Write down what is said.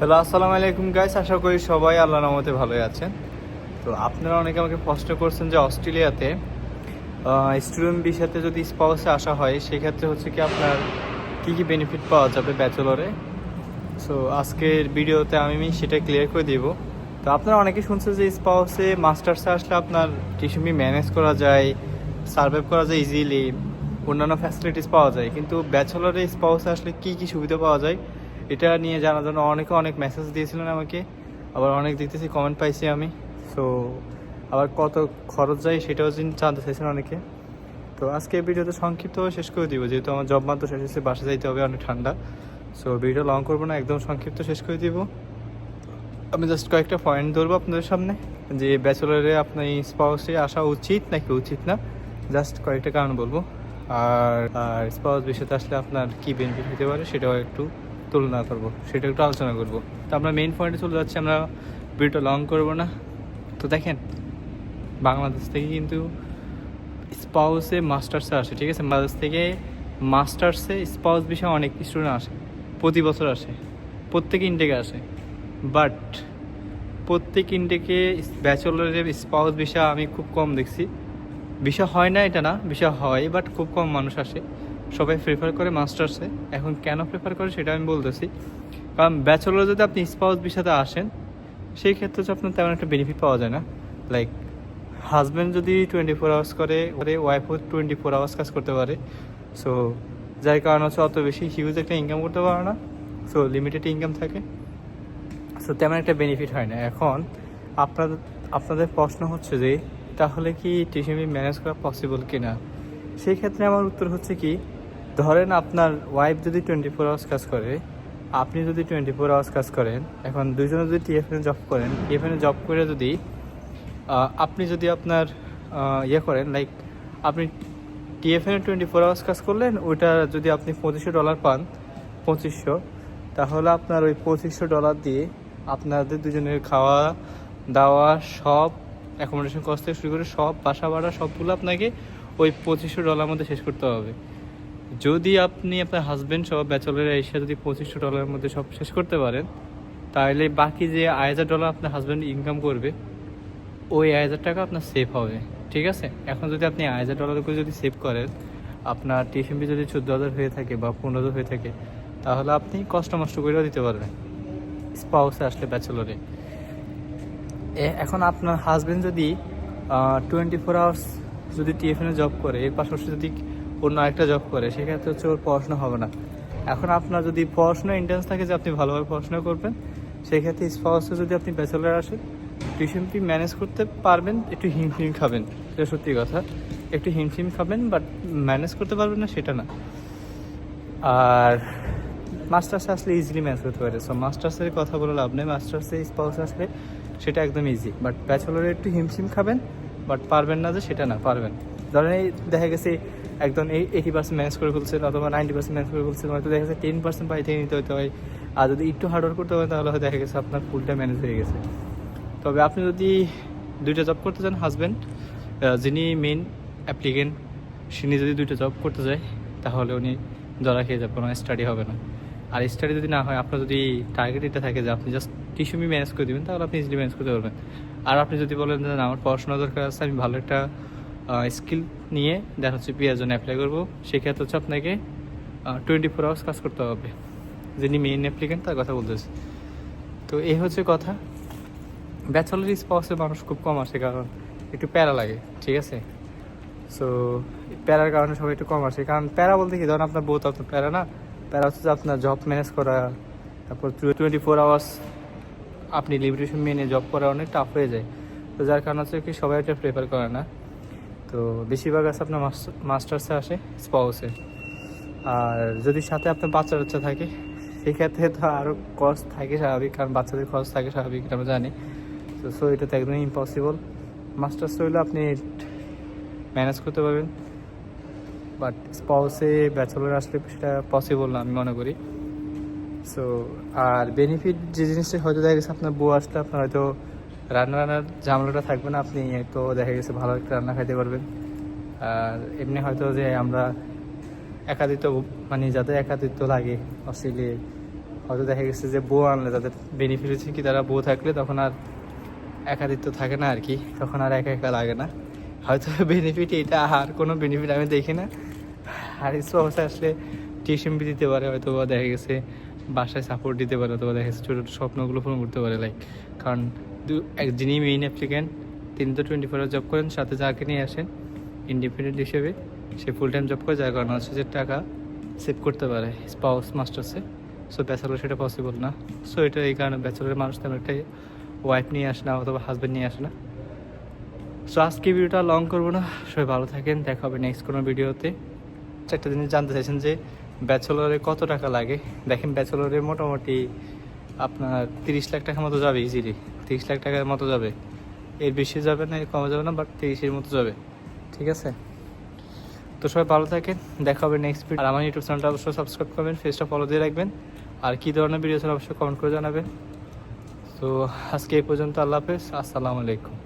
Hello, আসসালামু আলাইকুম guys আশা করি সবাই আল্লাহ রহমতে ভালোই আছেন। তো আপনারা অনেকে আমাকে প্রশ্ন করছেন যে অস্ট্রেলিয়াতে স্টুডেন্ট বিষয়তে যদি স্পাউসে আসা হয়, সেক্ষেত্রে হচ্ছে কি আপনার কী কী বেনিফিট পাওয়া যাবে ব্যাচেলরে সো আজকের ভিডিওতে আমি সেটা ক্লিয়ার করে দিব। তো আপনারা অনেকে শুনছেন যে স্পাউসে মাস্টার্সে আসলে আপনার টিউশনি ম্যানেজ করা যায় সার্ভাইভ করা যায় ইজিলি অন্যান্য ফ্যাসিলিটিস পাওয়া যায়। কিন্তু ব্যাচেলরে স্পাউসে আসলে কী কী সুবিধা পাওয়া যায় এটা নিয়ে জানার জন্য অনেকে অনেক মেসেজ দিয়েছিলেন আমাকে। আবার অনেক দেখতেছি কমেন্ট পাইছি আমি। সো আবার কত খরচ যায় সেটাও জিন- জানতে চাইছেন অনেকে। তো আজকে ভিডিওতে সংক্ষিপ্ত শেষ করে দিব। যেহেতু আমার জব মাত্র শেষ হচ্ছে বাসা যাইতে হবে, অনেক ঠান্ডা। সো ভিডিও লং করব না, একদম সংক্ষিপ্ত শেষ করে দিব। আমি জাস্ট কয়েকটা পয়েন্ট ধরবো আপনাদের সামনে। যে ব্যাচেলারে আপনার স্পাউসে আসা উচিত নাকি উচিত না জাস্ট কয়েকটা কারণ বলব। আর আর স্পাউস বিষয়তে আসলে আপনার কী বেনিফিট হতে পারে সেটাও একটু তুলনা করব, সেটা একটু আলোচনা করব। তো আমরা মেইন পয়েন্টে চলে যাচ্ছি, আমরা ভিডিওটা লং করব না। তো দেখেন, বাংলাদেশ থেকে কিন্তু স্পাউসে মাস্টার্সে আসে, ঠিক আছে? বাংলাদেশ থেকে মাস্টার্সে স্পাউস বিষয়ে অনেক স্টুডেন্ট আসে, প্রতি বছর আসে, প্রত্যেক ইনটেকে আসে। বাট প্রত্যেক ইনটেকে ব্যাচেলরের স্পাউস বিষয় আমি খুব কম দেখছি। বিষয় হয় না এটা না, বিষয় হয় বাট খুব কম মানুষ আসে। সবাই প্রেফার করে মাস্টার্সে এখন কেন প্রেফার করে সেটা আমি বলতেছি। কারণ ব্যাচেলর যদি আপনি স্পাউস বিষয়তে আসেন, সেই ক্ষেত্রে হচ্ছে আপনার তেমন একটা বেনিফিট পাওয়া যায় না। লাইক হাজব্যান্ড যদি টোয়েন্টি ফোর আওয়ার্স করে, ওরে ওয়াইফও টোয়েন্টি ফোর আওয়ার্স কাজ করতে পারে। সো যার কারণে হচ্ছে অত বেশি হিউজ একটা ইনকাম করতে পারে না। সো লিমিটেড ইনকাম থাকে। সো তেমন একটা বেনিফিট হয় না। এখন আপনাদের আপনাদের প্রশ্ন হচ্ছে যে, তাহলে কি টিউশন ম্যানেজ করা পসিবল কি না সেই ক্ষেত্রে আমার উত্তর হচ্ছে কি ধরেন আপনার ওয়াইফ যদি টোয়েন্টি ফোর আওয়ার্স কাজ করে, আপনি যদি টোয়েন্টি ফোর আওয়ার্স কাজ করেন, এখন দুজনে যদি টিএফএনে জব করেন টিএফএনে জব করে যদি আপনি যদি আপনার ইয়ে করেন লাইক আপনি টিএফএনে টোয়েন্টি ফোর আওয়ার্স কাজ করলেন, ওইটা যদি আপনি পঁচিশশো ডলার পান, পঁচিশশো, তাহলে আপনার ওই পঁচিশশো ডলার দিয়ে আপনাদের দুজনের খাওয়া, দাওয়া, সব অ্যাকোমোডেশন কস্ট থেকে শুরু করে সব বাসা ভাড়া সবগুলো আপনাকে ওই পঁচিশশো ডলার মধ্যে শেষ করতে হবে। যদি আপনি আপনার হাজব্যান্ড সহ ব্যাচেলার এসে যদি পঁচিশশো ডলারের মধ্যে সব শেষ করতে পারেন তাহলে বাকি যে আড়াই হাজার ডলার আপনার হাজব্যান্ড ইনকাম করবে, ওই আড়াই হাজার টাকা আপনার সেভ হবে, ঠিক আছে? এখন যদি আপনি আড়াই হাজার ডলার করে যদি সেভ করেন, আপনার ফি যদি চোদ্দ হাজার হয়ে থাকে বা পনেরো হাজার হয়ে থাকে, তাহলে আপনি কষ্ট মষ্ট করেও দিতে পারবেন স্পাউসে আসলে ব্যাচেলরে এখন আপনার হাজবেন্ড যদি টোয়েন্টি ফোর আওয়ার্স যদি টিএফএনে জব করে, এর পাশাপাশি যদি অন্য আরেকটা জব করে, সেক্ষেত্রে হচ্ছে ওর পড়াশোনা হবে না। এখন আপনার যদি পড়াশোনা ইন্টেন্স থাকে, যে আপনি ভালোভাবে পড়াশোনা করবেন, সেক্ষেত্রে স্পাউসে যদি আপনি ব্যাচেলার আসেন টিউশন ফি ম্যানেজ করতে পারবেন, একটু হিমফিম খাবেন, এটা সত্যি কথা। একটু হিমফিম খাবেন বাট ম্যানেজ করতে পারবেন না, সেটা না। আর মাস্টার্সে আসলে ইজিলি ম্যানেজ করতে পারে। সো মাস্টার্সের কথা বলে লাভ নেই। মাস্টার্সে স্পাউস আসলে সেটা একদম ইজি বাট ব্যাচেলরে একটু হিমশিম খাবেন বাট পারবেন না যে সেটা না, পারবেন। ধরেন এই দেখা গেছে একদম এই এইটি পার্সেন্ট ম্যানেজ করে ফেলছেন অথবা নাইনটি পার্সেন্ট ম্যানেজ করে ফেলছেন হয়তো দেখা গেছে টেন পার্সেন্ট বাড়ি থেকে নিতে হতে হয় আর যদি একটু হার্ডওয়ার্ক করতে হয় তাহলে হয়তো দেখা গেছে আপনার ফুলটা ম্যানেজ হয়ে গেছে। তবে আপনি যদি দুইটা জব করতে চান হাজব্যান্ড যিনি মেন অ্যাপ্লিকেন্ট তিনি যদি দুইটা জব করতে যায় তাহলে উনি ধরা খেয়ে যাবে কোনো স্টাডি হবে না। আর স্টাডি যদি না হয় আপনার যদি টার্গেট এটা থাকে যে আপনি জাস্ট টিউশনই ম্যানেজ করে দেবেন তাহলে আপনি ইজিলি ম্যানেজ করতে পারবেন। আর আপনি যদি বলেন যে না, আমার পড়াশোনা দরকার আছে আমি ভালো একটা স্কিল নিয়ে দেখা হচ্ছে পিয়ার জন্য অ্যাপ্লাই করব। সেক্ষেত্রে হচ্ছে আপনাকে টোয়েন্টি ফোর আওয়ার্স কাজ করতে হবে। যিনি মেইন অ্যাপ্লিকেন্ট তার কথা বলতেছে। তো এই হচ্ছে কথা। ব্যাচেলার স্পাউসে মানুষ খুব কম আসে, কারণ একটু প্যারা লাগে, ঠিক আছে? সো প্যারার কারণে সবাই একটু কম আসে। কারণ প্যারা বলতে কি, ধরেন আপনার বহুত আপনার প্যারা না, প্যারা হচ্ছে যে আপনার জব ম্যানেজ করা, তারপর টোয়েন্টি ফোর আওয়ার্স আপনি লিমিটেশন মেনে জব করা অনেক টাফ হয়ে যায়। তো যার কারণে হচ্ছে কি, সবাই এটা প্রেফার করে না। তো বেশিরভাগ আছে আপনার মাস্টার্সে আসে, স্পাউসে। আর যদি সাথে আপনার বাচ্চা বাচ্চা থাকে সেক্ষেত্রে তো আরও কস্ট থাকে স্বাভাবিক, কারণ বাচ্চাদের খরচ থাকে স্বাভাবিক, এটা আমরা জানি। তো সো এটা তো একদমই ইম্পসিবল মাস্টার্স হইলে আপনি ম্যানেজ করতে পারবেন। বাট স্পাউসে ব্যাচেলর আসলে সেটা পসিবল না, আমি মনে করি। সো আর বেনিফিট যে জিনিসটা হয়তো দেখা গেছে, আপনার বউ আসলে আপনার হয়তো রান্না রান্নার ঝামেলাটা থাকবে না, আপনি তো দেখা গেছে ভালো একটা রান্না খাইতে পারবেন। আর এমনি হয়তো যে আমরা একাদিত্ব মানে যাদের একাদিত্ব লাগে অস্ট্রেলিয়ায় হয়তো দেখা গেছে যে বউ আনলে তাদের বেনিফিট হচ্ছে কি, তারা বউ থাকলে তখন আর একাদিত্ব থাকে না আর কি, তখন আর একা একা লাগে না। হয়তো বেনিফিট এটা আর কোনো বেনিফিট আমি দেখি না। আর স্পোর্টসে আসলে টিউশন দিতে পারে হয়তো দেখা গেছে বাসায় সাপোর্ট দিতে পারে অথবা দেখা গেছে ছোটো ছোটো স্বপ্নগুলো পূরণ করতে পারে লাইক কারণ দু, এক, যিনি মেইন অ্যাপ্লিক্যান্ট তিনি তো টোয়েন্টি ফোর জব করেন, সাথে যাকে নিয়ে আসেন ইন্ডিপেন্ডেন্ট হিসেবে সে ফুল টাইম জব করে, যার কারণে হচ্ছে যে টাকা সেভ করতে পারে স্পাউস মাস্টার্সে সো ব্যাচেলর সেটা পসিবল না। সো এটা এই কারণে ব্যাচেলরের মানুষ তেমন একটা ওয়াইফ নিয়ে আসে না, অথবা হাজব্যান্ড নিয়ে আসে না। সো আজকে ভিডিওটা লং করব না। সবাই ভালো থাকেন, দেখা হবে নেক্সট কোনো ভিডিওতে একটা জিনিস জানতে চাইছেন যে ব্যাচেলরে কত টাকা লাগে? দেখেন ব্যাচেলরে মোটামুটি আপনার তিরিশ লাখ টাকার মতো যাবে ইজিলি তিরিশ লাখ টাকার মতো যাবে। এর বেশি যাবে না, এর কমে যাবে না বাট তিরিশের মতো যাবে। ঠিক আছে? তো সবাই ভালো থাকেন, দেখা হবে নেক্সট ভিডিও আর আমার ইউটিউব চ্যানেলটা অবশ্যই সাবস্ক্রাইব করবেন ফেসটা ফলো দিয়ে রাখবেন। আর কী ধরনের ভিডিও ছিল অবশ্যই কমেন্ট করে জানাবেন। তো আজকে এই পর্যন্ত আল্লাহ হাফেজ, আসসালামু আলাইকুম।